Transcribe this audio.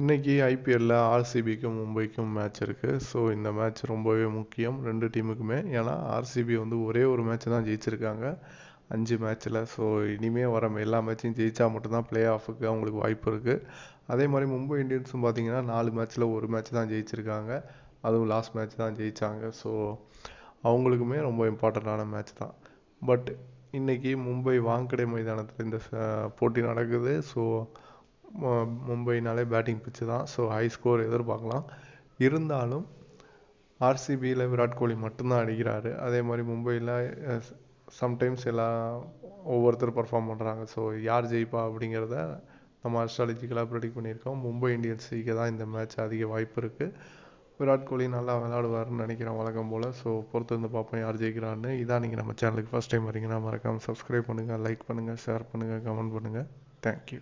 இன்றைக்கி ஐபிஎல்லில் ஆர்சிபிக்கும் மும்பைக்கும் மேட்ச் இருக்குது ஸோ இந்த மேட்ச் ரொம்பவே முக்கியம். ரெண்டு டீமுக்குமே ஏன்னா ஆர்சிபி வந்து ஒரே ஒரு மேட்ச் தான் ஜெயிச்சிருக்காங்க. அஞ்சு மேட்ச்சில் ஸோ இனிமேல் வர எல்லா மேட்சையும் ஜெயித்தா மட்டும்தான் ப்ளே ஆஃபுக்கு அவங்களுக்கு வாய்ப்பு இருக்குது அதே மாதிரி மும்பை இந்தியன்ஸும் பார்த்தீங்கன்னா நாலு மேட்ச்சில் ஒரு மேட்ச் தான் ஜெயிச்சிருக்காங்க. அதுவும் லாஸ்ட் மேட்ச் தான் ஜெயித்தாங்க ஸோ அவங்களுக்குமே ரொம்ப இம்பார்ட்டண்ட்டான மேட்ச் தான். பட் இன்றைக்கி மும்பை வாங்கடை மைதானத்தில் இந்த போட்டி நடக்குது. ஸோ மும்பைனாலே பேட்டிங் பிச்சு தான். ஸோ ஹை ஸ்கோர் எதிர்பார்க்கலாம். இருந்தாலும் ஆர்சிபியில் விராட் கோலி மட்டும்தான் அடிக்கிறாரு. அதே மாதிரி மும்பையில் சம்டைம்ஸ் எல்லாம் ஒவ்வொருத்தர் பர்ஃபார்ம் பண்ணுறாங்க ஸோ யார் ஜெயிப்பா அப்படிங்கிறத நம்ம அஸ்ட்ராலஜிக்கலாக ப்ரெடிக்ட் பண்ணியிருக்கோம். மும்பை இந்தியன்ஸ் ஜெயிக்க தான் இந்த மேட்ச் அதிக வாய்ப்பு இருக்குது விராட் கோலி நல்லா விளாடுவார்னு நினைக்கிறேன் வழக்கம் போல். ஸோ பொறுத்து வந்து பார்ப்போம் யார் ஜெயிக்கிறான்னு. இதான் நீங்கள் நம்ம சேனலுக்கு ஃபஸ்ட் டைம் வரீங்கன்னா மறக்காமல் சப்ஸ்கிரைப் பண்ணுங்கள் லைக் பண்ணுங்கள் ஷேர் பண்ணுங்கள் கமெண்ட் பண்ணுங்கள் தேங்க்யூ